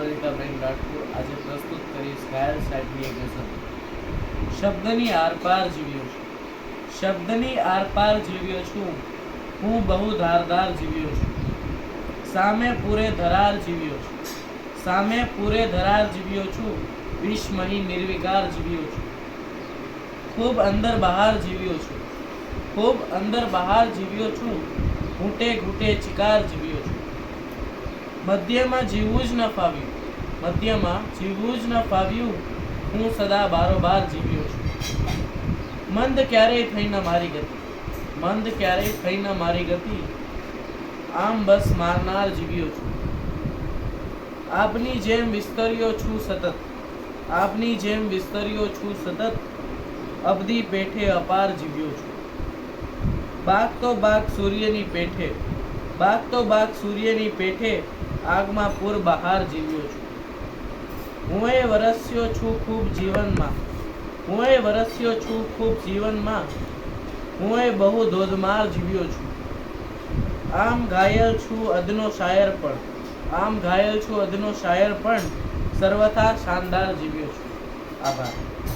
પરિતાબેન રાઠોડ આજે પ્રસ્તુત કરીશ ઘાયલ સાહેબની એક ગઝલ શબ્દની આરપાર જીવ્યો છું. શબ્દની આરપાર જીવ્યો છું. હું બહુ ધારદાર જીવ્યો છું. સામે પૂરે ધરાર જીવ્યો છું. સામે પૂરે ધરાર જીવ્યો છું. વિશ્વની નિર્વિકાર જીવ્યો છું. ખૂબ અંદર બહાર જીવ્યો છું. ખૂબ અંદર બહાર જીવ્યો છું. ઘૂંટે ઘૂંટે ચિકાર જીવ્યો છું. મધ્યમાં જીવવું જ ન ફાવ્યું. મધ્યમાં જીવવું જ ન ફાવ્યું. હું સદા બારોબાર જીવ્યો છું. મંદ ક્યારેય થઈ ન મારી ગતિ. મંદ ક્યારેય થઈ ન મારી ગતિ. આમ બસ મારનાર જીવ્યો છું. આપની જેમ વિસ્તર્યો છું સતત. આપની જેમ વિસ્તર્યો છું સતત. અબધી પેઠે અપાર જીવ્યો છું. બાગ તો બાગ સૂર્યની પેઠે. બાગ તો બાગ સૂર્યની પેઠે. આગમાં પૂર બહાર જીવ્યો છું. હું એ વરસ્યો છું ખૂબ જીવનમાં. હું એ વરસ્યો છું ખૂબ જીવનમાં. હું એ બહુ ધોધમાર જીવ્યો છું. આમ ઘાયલ છું અદનો શાયર પણ. આમ ઘાયલ છું અદનો શાયર પણ. સર્વથા શાનદાર જીવ્યો છું. આભાર.